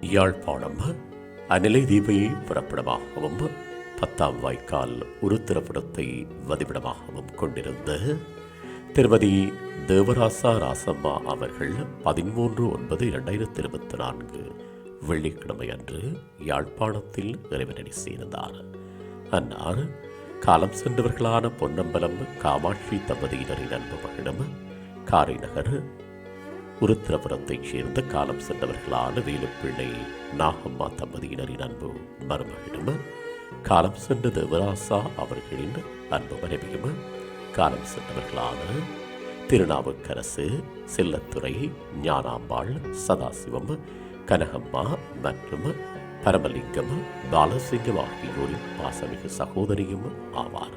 யாழ்ப்பாணம். அநிலை தீபை புறப்படமாகவும் பத்தாம் வாய்க்கால் உருத்திரபுரத்தை வதிவிடமாகவும் கொண்டிருந்த திருமதி தேவராசா ராசம்மா அவர்கள் பதிமூன்று ஒன்பது இரண்டாயிரத்தி இருபத்தி நான்கு வெள்ளிக்கிழமை அன்று யாழ்ப்பாணத்தில் இறைவனடி சேர்ந்தார். அன்னார் காலம் சென்றவர்களான பொன்னம்பலம் காமாட்சி தம்பதியினரின் அன்பு மகளிடம் காரைநகர் உருத்திரபுரத்தைச் சேர்ந்த காலம் சென்றவர்களான வேலுப்பிள்ளை நாகம்மா தம்பதியினரின் அன்பு மருமகனும்? காலம் சென்ற தேவராசா அவர்களின் அன்பு மனைவியும்? காலம் சென்றவர்களான திருநாவுக்கரசு செல்லத்துறை ஞானாம்பாள் சதாசிவம் கனகம்மா மற்றும் பரமலிங்கம் பாலசிங்கம் ஆகியோரின் பாசமிகு சகோதரியும் ஆவார்.